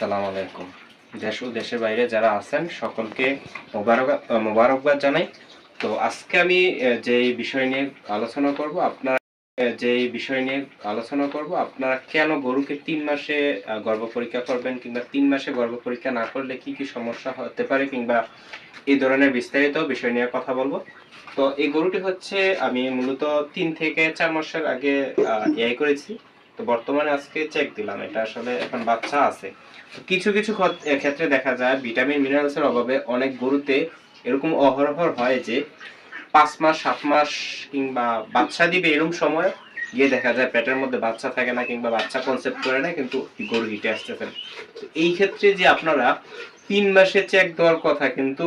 সালাম আলাইকুম। দেশ ও দেশের বাইরে যারা আছেন, সকলকে মোবারক মোবারকবাদ জানাই। তো আজকে আমি যে বিষয় নিয়ে আলোচনা করব, আপনারা যে বিষয় নিয়ে আলোচনা করব, আপনারা কেন গরুকে তিন মাসে গর্ভ পরীক্ষা করবেন কিংবা তিন মাসে গর্ভ পরীক্ষা না করলে কি কি সমস্যা হতে পারে কিংবা এই ধরনের বিস্তারিত বিষয় নিয়ে কথা বলব। তো এই গরুটি হচ্ছে, আমি মূলত তিন থেকে চার মাসের আগে এআই করেছি। তো বর্তমানে আজকে চেক দিলাম, এটা আসলে এখন বাচ্চা আছে কিছু কিছু ক্ষেত্রে দেখা যায় ভিটামিন মিনারেলসের অভাবে অনেক গরুতে এরকম অহরহর হয় যে পাঁচ মাস, সাত মাস কিংবা বাচ্চা দিবে এরকম সময় গিয়ে দেখা যায় পেটের মধ্যে বাচ্চা থাকে না কিংবা বাচ্চা কনসেপ্ট করে না, কিন্তু গরু হিটে আসতেছে। তো এই ক্ষেত্রে যে আপনারা তিন মাসে চেক দেওয়ার কথা, কিন্তু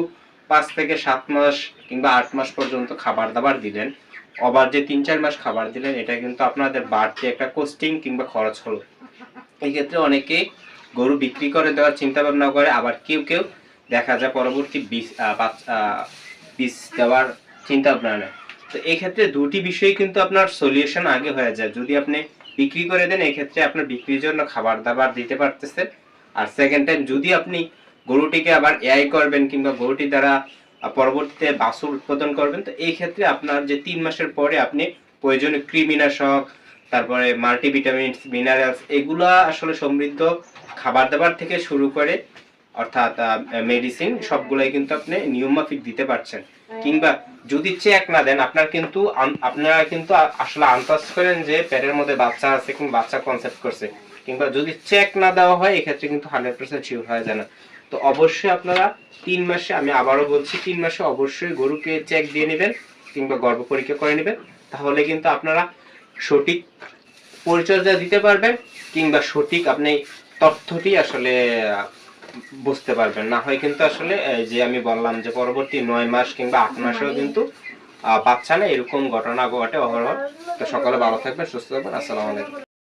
পাঁচ থেকে সাত মাস কিংবা আট মাস পর্যন্ত খাবার দাবার দিলেন আবার যে তিন চার মাস খাবার দিলেন, এটা কিন্তু আপনাদের বাড়তি একটা কোস্টিং কিংবা খরচ হলো। এই ক্ষেত্রে অনেকে গরু বিক্রি করে দেওয়ার চিন্তা ভাবনা করে, আবার কেউ কেউ দেখা যায় পরবর্তী বীজ বীজ দেওয়ার চিন্তা ভাবনা নেয়। তো এই ক্ষেত্রে দুটি বিষয় কিন্তু আপনার সলিউশন আগে হয়ে যায়। যদি আপনি বিক্রি করে দেন, এই ক্ষেত্রে আপনার বিক্রির জন্য খাবার দাবার দিতে পারতেছেন। আর সেকেন্ড টাইম যদি আপনি গরুটিকে আবার এআই করবেন কিংবা গরুটি দ্বারা পরবর্তীতে বাছুর উৎপাদন করবেন। তো এই ক্ষেত্রে আপনার যে তিন মাসের পরে আপনি প্রয়োজনীয় কৃমিনাশক তারপরে মাল্টিভিটামিনস মিনারেলস এগুলা আসলে সমৃদ্ধ খাবার দাবার থেকে শুরু করে অর্থাৎ মেডিসিন সবগুলাই কিন্তু আপনি নিয়মমাফিক দিতে পারছেন। কিংবা যদি চেক না দেন আপনার কিন্তু আপনারা কিন্তু আসলে আন্দাজ করেন যে পেটের মধ্যে বাচ্চা আছে কিংবা বাচ্চা কনসেপ্ট করছে। কিংবা যদি চেক না দেওয়া হয় এক্ষেত্রে কিন্তু হান্ড্রেড পার্সেন্ট শিওর হয়ে যায় না। তো অবশ্যই আপনারা তিন মাসে আমি আবারও বলছি তিন মাসে অবশ্যই গরুকে চেক দিয়ে নেবেন কিংবা গর্ভ পরীক্ষা করে নেবেন। তাহলে কিন্তু আপনারা সঠিক পরিচর্যা দিতে পারবেন কিংবা সঠিক আপনি তথ্যটি আসলে বুঝতে পারবেন। না হয় কিন্তু আসলে যে আমি বললাম যে পরবর্তী নয় মাস কিংবা আট মাসেও কিন্তু বাচ্চা না এরকম ঘটনা ঘটে অহরহ। তো সকালে ভালো থাকবেন সুস্থ থাকবেন। আসসালামু আলাইকুম।